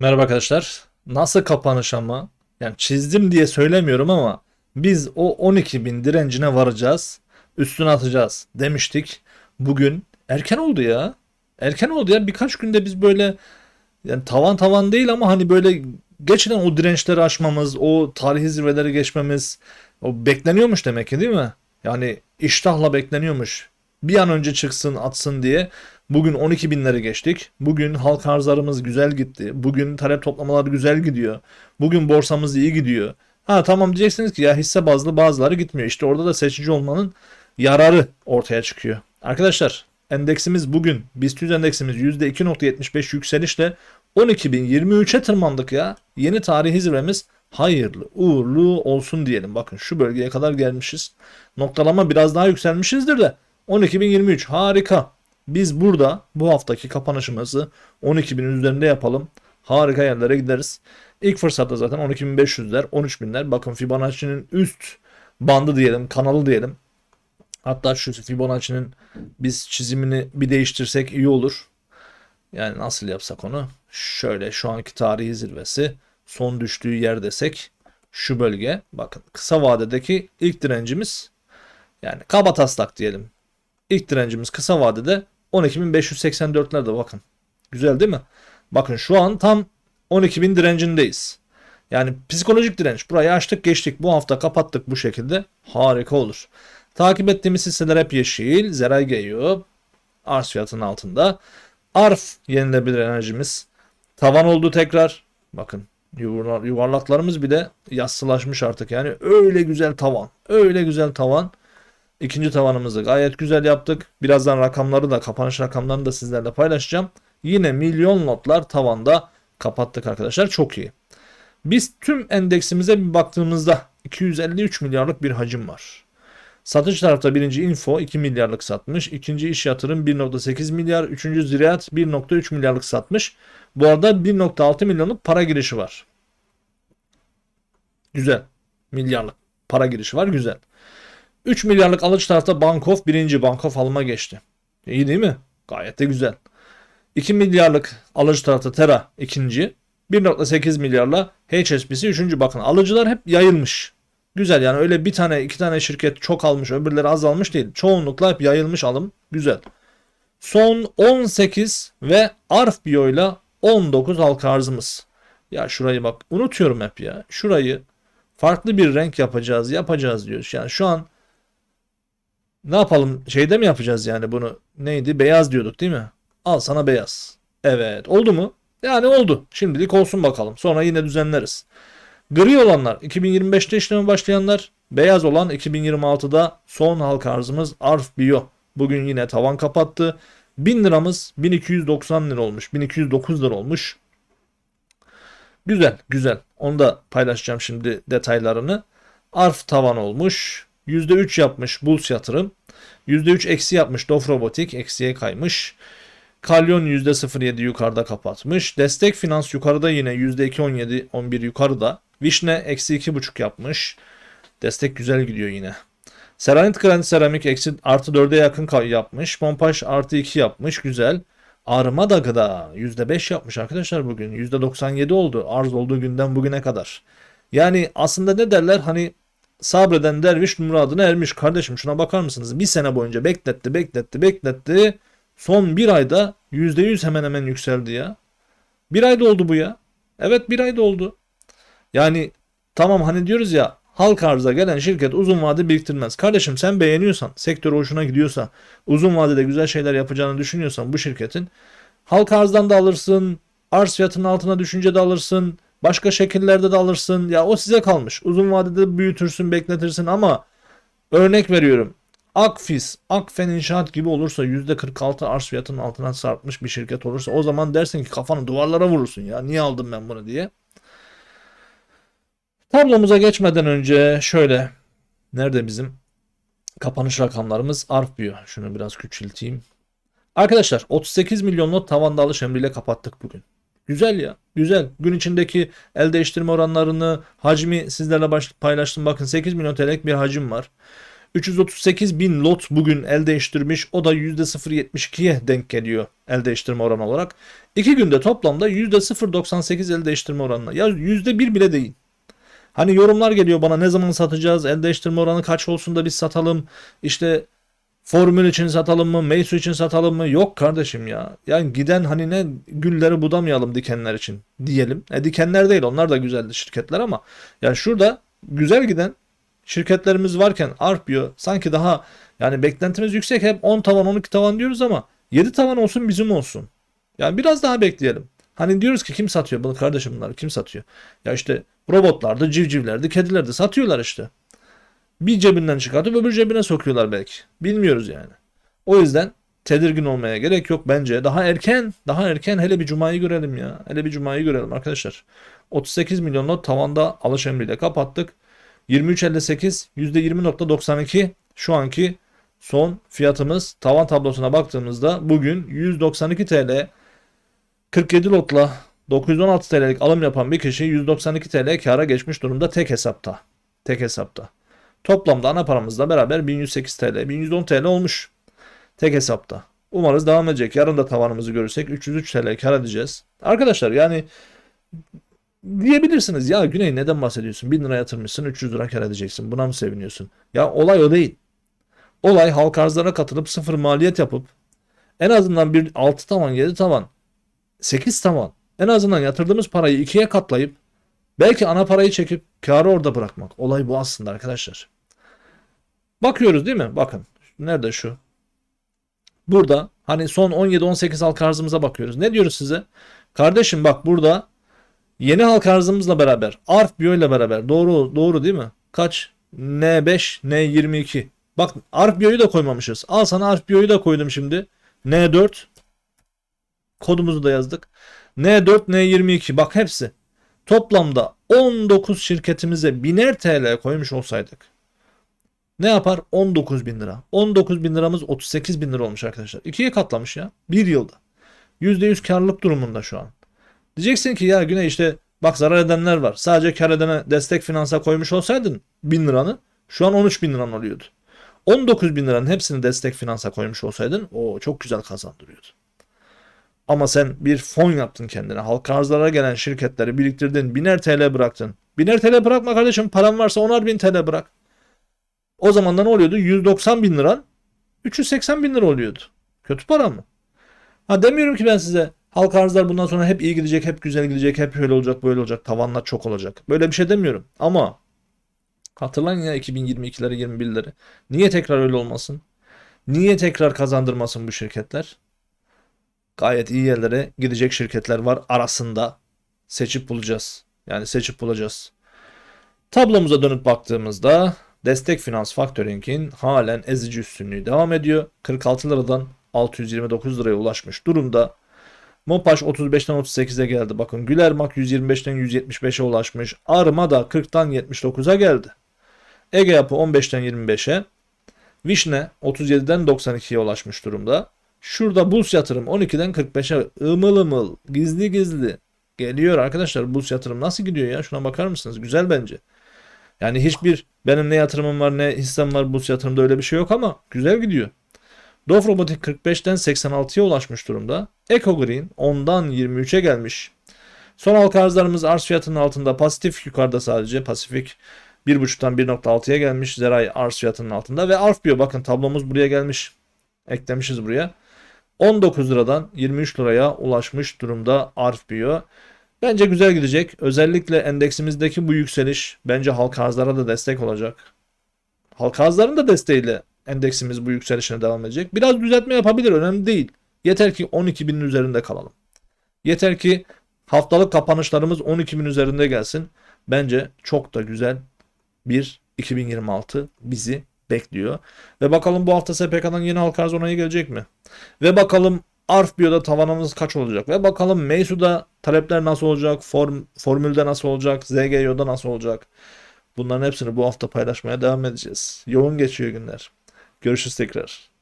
Merhaba arkadaşlar. Nasıl kapanış ama? Yani çizdim diye söylemiyorum ama biz o 12.000 direncine varacağız. Üstüne atacağız demiştik. Bugün erken oldu ya. Erken oldu ya. Birkaç günde biz böyle yani tavan tavan değil ama hani böyle geçen o dirençleri aşmamız, o tarihi zirveleri geçmemiz o bekleniyormuş demek ki değil mi? Yani iştahla bekleniyormuş. Bir an önce çıksın atsın diye. Bugün 12 binleri geçtik. Bugün halk arzlarımız güzel gitti. Bugün talep toplamalar güzel gidiyor. Bugün borsamız iyi gidiyor. Ha tamam diyeceksiniz ki ya hisse bazlı bazıları gitmiyor. İşte orada da seçici olmanın yararı ortaya çıkıyor. Arkadaşlar endeksimiz bugün BIST 100 endeksimiz %2.75 yükselişle 12.023'e tırmandık ya. Yeni tarihi zirvemiz hayırlı uğurlu olsun diyelim. Bakın şu bölgeye kadar gelmişiz. Noktalama biraz daha yükselmişizdir de 12.023 harika. Biz burada bu haftaki kapanışımızı 12.000 üzerinde yapalım. Harika yerlere gideriz. İlk fırsatta zaten 12.500'ler, 13.000'ler. Bakın Fibonacci'nin üst bandı diyelim, kanalı diyelim. Hatta şu Fibonacci'nin biz çizimini bir değiştirsek iyi olur. Yani nasıl yapsak onu? Şöyle şu anki tarihi zirvesi son düştüğü yer desek şu bölge. Bakın kısa vadedeki ilk direncimiz yani kaba taslak diyelim. İlk direncimiz kısa vadede 12.584'lerde bakın. Güzel değil mi? Bakın şu an tam 12.000 direncindeyiz. Yani psikolojik direnç. Burayı açtık geçtik. Bu hafta kapattık bu şekilde. Harika olur. Takip ettiğimiz hisseler hep yeşil. Zeray geliyor. Arz fiyatının altında. Arf yenilebilir enerjimiz. Tavan oldu tekrar. Bakın yuvar- yuvarlaklarımız bile yassılaşmış artık. Yani öyle güzel tavan. Öyle güzel tavan. İkinci tavanımızı gayet güzel yaptık. Birazdan rakamları da kapanış rakamlarını da sizlerle paylaşacağım. Yine milyon notlar tavanda kapattık arkadaşlar. Çok iyi. Biz tüm endeksimize bir baktığımızda 253 milyarlık bir hacim var. Satış tarafta birinci info 2 milyarlık satmış. ikinci iş yatırım 1.8 milyar. Üçüncü ziraat 1.3 milyarlık satmış. Bu arada 1.6 milyonluk para girişi var. Güzel. Milyarlık para girişi var. Güzel. 3 milyarlık alıcı tarafta Bankof birinci Bankof alıma geçti. İyi değil mi? Gayet de güzel. 2 milyarlık alıcı tarafta Tera ikinci. 1.8 milyarla HSBC üçüncü. Bakın alıcılar hep yayılmış. Güzel yani öyle bir tane iki tane şirket çok almış öbürleri az almış değil. Çoğunlukla hep yayılmış alım. Güzel. Son 18 ve Arf Bio ile 19 halka arzımız. Ya şurayı bak unutuyorum hep ya. Şurayı farklı bir renk yapacağız yapacağız diyoruz. Yani şu an ne yapalım şeyde mi yapacağız yani bunu neydi beyaz diyorduk değil mi? Al sana beyaz. Evet oldu mu? Yani oldu. Şimdilik olsun bakalım. Sonra yine düzenleriz. Gri olanlar 2025'te işleme başlayanlar. Beyaz olan 2026'da son halka arzımız Arf Bio. Bugün yine tavan kapattı. 1000 liramız 1290 lira olmuş. 1209 lira olmuş. Güzel güzel. Onu da paylaşacağım şimdi detaylarını. Arf tavan olmuş. %3 yapmış Bulls yatırım. %3 eksi yapmış Dof Robotik. Eksiye kaymış. Kalyon %07 yukarıda kapatmış. Destek Finans yukarıda yine %2 11 yukarıda. Vişne eksi 2,5 yapmış. Destek güzel gidiyor yine. Seranit Granit Seramik eksi artı 4'e yakın yapmış. Pompaş artı 2 yapmış. Güzel. Arma da gıda %5 yapmış arkadaşlar bugün. %97 oldu arz olduğu günden bugüne kadar. Yani aslında ne derler hani sabreden derviş muradına ermiş. Kardeşim şuna bakar mısınız? Bir sene boyunca bekletti bekletti bekletti. Son bir ayda %100 hemen hemen yükseldi ya. Bir ayda oldu bu ya. Evet bir ayda oldu. Yani tamam hani diyoruz ya halk arıza gelen şirket uzun vade biriktirmez. Kardeşim sen beğeniyorsan, sektör hoşuna gidiyorsa, uzun vadede güzel şeyler yapacağını düşünüyorsan bu şirketin halk arzdan da alırsın, arz fiyatının altına düşünce de alırsın, başka şekillerde de alırsın. Ya o size kalmış. Uzun vadede büyütürsün, bekletirsin ama örnek veriyorum. Akfis, Akfen İnşaat gibi olursa %46 arz fiyatının altına sarkmış bir şirket olursa o zaman dersin ki kafanı duvarlara vurursun ya. Niye aldım ben bunu diye. Tablomuza geçmeden önce şöyle nerede bizim kapanış rakamlarımız Arpbio. Şunu biraz küçülteyim. Arkadaşlar 38 milyon not tavanda alış emriyle kapattık bugün. Güzel ya. Güzel. Gün içindeki el değiştirme oranlarını, hacmi sizlerle baş- paylaştım. Bakın 8 milyon TL'lik bir hacim var. 338 bin lot bugün el değiştirmiş. O da %0.72'ye denk geliyor el değiştirme oranı olarak. 2 günde toplamda %0.98 el değiştirme oranına. Ya %1 bile değil. Hani yorumlar geliyor bana ne zaman satacağız? El değiştirme oranı kaç olsun da biz satalım? İşte formül için satalım mı? Meysu için satalım mı? Yok kardeşim ya. Yani giden hani ne gülleri budamayalım dikenler için diyelim. E dikenler değil onlar da güzeldi şirketler ama yani şurada güzel giden şirketlerimiz varken Arpio sanki daha yani beklentimiz yüksek hep 10 tavan 12 tavan diyoruz ama 7 tavan olsun bizim olsun. Yani biraz daha bekleyelim. Hani diyoruz ki kim satıyor bunu kardeşim bunları kim satıyor? Ya işte robotlardı, civcivlerdi, kedilerdi satıyorlar işte. Bir cebinden çıkartıp öbür cebine sokuyorlar belki. Bilmiyoruz yani. O yüzden tedirgin olmaya gerek yok bence. Daha erken, daha erken hele bir cumayı görelim ya. Hele bir cumayı görelim arkadaşlar. 38 milyon not tavanda alış emriyle kapattık. 23.58 %20.92 şu anki son fiyatımız tavan tablosuna baktığımızda bugün 192 TL 47 lotla 916 TL'lik alım yapan bir kişi 192 TL kâra geçmiş durumda tek hesapta. Tek hesapta. Toplamda ana paramızla beraber 1108 TL, 1110 TL olmuş. Tek hesapta. Umarız devam edecek. Yarın da tavanımızı görürsek 303 TL kar edeceğiz. Arkadaşlar yani diyebilirsiniz ya Güney neden bahsediyorsun? 1000 lira yatırmışsın 300 lira kar edeceksin. Buna mı seviniyorsun? Ya olay o değil. Olay halk arzlara katılıp sıfır maliyet yapıp en azından bir 6 tavan 7 tavan 8 tavan en azından yatırdığımız parayı ikiye katlayıp belki ana parayı çekip karı orada bırakmak. Olay bu aslında arkadaşlar. Bakıyoruz değil mi? Bakın. Nerede şu? Burada hani son 17-18 halk arzımıza bakıyoruz. Ne diyoruz size? Kardeşim bak burada yeni halk arzımızla beraber ARF Bio ile beraber doğru doğru değil mi? Kaç? N5, N22. Bak ARF Bio'yu da koymamışız. Al sana ARF Bio'yu da koydum şimdi. N4 kodumuzu da yazdık. N4, N22 bak hepsi. Toplamda 19 şirketimize biner TL koymuş olsaydık. Ne yapar? 19 bin lira. 19 bin liramız 38 bin lira olmuş arkadaşlar. İkiye katlamış ya. Bir yılda. %100 karlılık durumunda şu an. Diyeceksin ki ya Güney işte bak zarar edenler var. Sadece kar edene destek finansa koymuş olsaydın 1000 liranı şu an 13 bin liran oluyordu. 19 bin liranın hepsini destek finansa koymuş olsaydın o çok güzel kazandırıyordu. Ama sen bir fon yaptın kendine. Halka arzlara gelen şirketleri biriktirdin. Biner TL bıraktın. Biner TL bırakma kardeşim. Paran varsa onar bin TL bırak. O zaman da ne oluyordu? 190 bin liran 380 bin lira oluyordu. Kötü para mı? Ha demiyorum ki ben size halka arzlar bundan sonra hep iyi gidecek, hep güzel gidecek, hep öyle olacak, böyle olacak, tavanlar çok olacak. Böyle bir şey demiyorum. Ama hatırlayın ya 2022'leri, 21'leri. Niye tekrar öyle olmasın? Niye tekrar kazandırmasın bu şirketler? Gayet iyi yerlere gidecek şirketler var arasında. Seçip bulacağız. Yani seçip bulacağız. Tablomuza dönüp baktığımızda Destek Finans Factoring'in halen ezici üstünlüğü devam ediyor. 46 liradan 629 liraya ulaşmış durumda. Mopaş 35'ten 38'e geldi. Bakın Gülermak 125'ten 175'e ulaşmış. Arma da 40'tan 79'a geldi. Ege Yapı 15'ten 25'e. Vişne 37'den 92'ye ulaşmış durumda. Şurada Bus Yatırım 12'den 45'e ımıl ımıl gizli gizli geliyor arkadaşlar. Bus Yatırım nasıl gidiyor ya? Şuna bakar mısınız? Güzel bence. Yani hiçbir benim ne yatırımım var ne hissem var Bus Yatırım'da öyle bir şey yok ama güzel gidiyor. Dof Robotik 45'ten 86'ya ulaşmış durumda. Eco Green 10'dan 23'e gelmiş. Son halka arzlarımız arz fiyatının altında. Pasifik yukarıda sadece. Pasifik 1.5'tan 1.6'ya gelmiş. Zeray arz fiyatının altında. Ve Arf Bio bakın tablomuz buraya gelmiş. Eklemişiz buraya. 19 liradan 23 liraya ulaşmış durumda Arf Bio. Bence güzel gidecek. Özellikle endeksimizdeki bu yükseliş bence halka arzlara da destek olacak. Halka arzların da desteğiyle endeksimiz bu yükselişine devam edecek. Biraz düzeltme yapabilir önemli değil. Yeter ki 12.000'in üzerinde kalalım. Yeter ki haftalık kapanışlarımız 12.000 üzerinde gelsin. Bence çok da güzel bir 2026 bizi bekliyor. Ve bakalım bu hafta SPK'dan yeni halka onayı gelecek mi? Ve bakalım Arf Bio'da tavanımız kaç olacak? Ve bakalım Meysu'da talepler nasıl olacak? Form, formülde nasıl olacak? ZGYO'da nasıl olacak? Bunların hepsini bu hafta paylaşmaya devam edeceğiz. Yoğun geçiyor günler. Görüşürüz tekrar.